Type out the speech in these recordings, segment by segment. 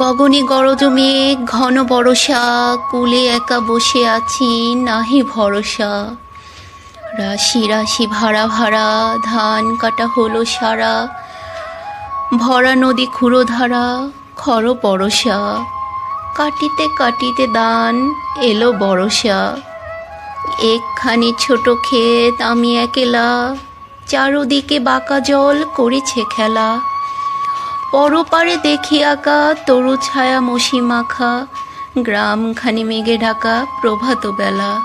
গগনে গরজ মেঘ ঘন বরষা, কুলে একা বসে আছি, নাহি ভরসা। রাশি রাশি ভাড়া ভাড়া, ধান কাটা হলো সারা। ভরা নদী খুঁড়ো ধারা খর পরশা কাটিতে কাটিতে দান এলো বরষা একখানি ছোট ক্ষেত আমি একেলা, চারোদিকে বাঁকা জল করেছে খেলা। পরপারে দেখি আঁকা, তরু ছায়া মসি মাখা, গ্রামখানি মেঘে ঢাকা প্রভাত বেলা।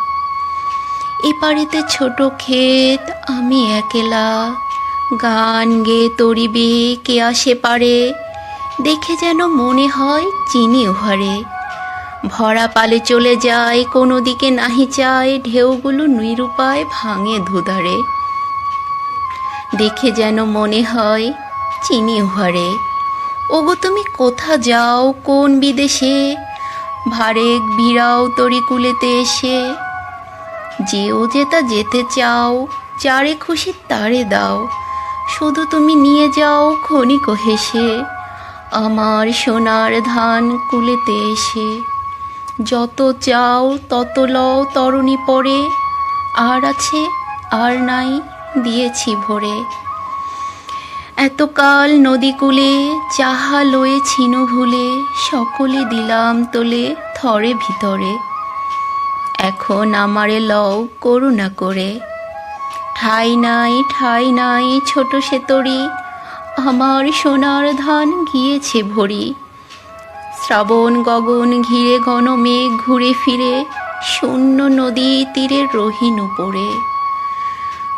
এপারেতে ছোট ক্ষেত, আমি একেলা। গান গে তরিবে, কে আসে পারে? দেখে যেন মনে হয় চিনি উহারে। ভরা পালে চলে যায়, কোনো দিকে নাহি চায় ঢেউগুলো নিরুপায় ভাঙে ধুধারে। দেখে যেন মনে হয় চিনি উহারে। ওগো তুমি কোথা যাও কোন বিদেশে? ভারেক তরি কুলেতে এসে। যেও যেতা যেতে চাও, যারে খুশি তারে দাও। শুধু তুমি নিয়ে যাও ক্ষণিক হেসে, আমার সোনার ধান কুলেতে এসে। যত চাও তত লও তরণী পরে, আর আছে আর নাই দিয়েছি ভরে। এতকাল নদীকূলে চাহা লয়ে ছিন ভুলে, সকলে দিলাম তোলে থরে ভিতরে। এখন আমারে লও করুণা করে। ঠাই নাই ঠাই নাই, ছোট সেতরি আমার সোনার ধান গিয়েছে ভরি। শ্রাবণ গগন ঘিরে, ঘন মেঘ ঘুরে ফিরে, শূন্য নদী তীরে রহিন উপরে